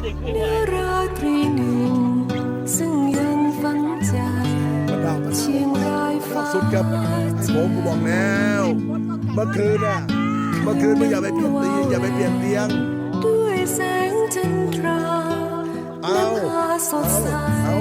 เนื้อราตรีหนึ่ง ซึ่งยังฝังใจมัดามัเชียงรายฟ้าสุดครับผมกูบอกแล้วเมื่อคืนน่ะเมื่อคืนมึงอย่าไปเปลี่ยนตีอย่าไปเปลี่ยนเตียง ด้วยแสงจันทราเอาเอาเอา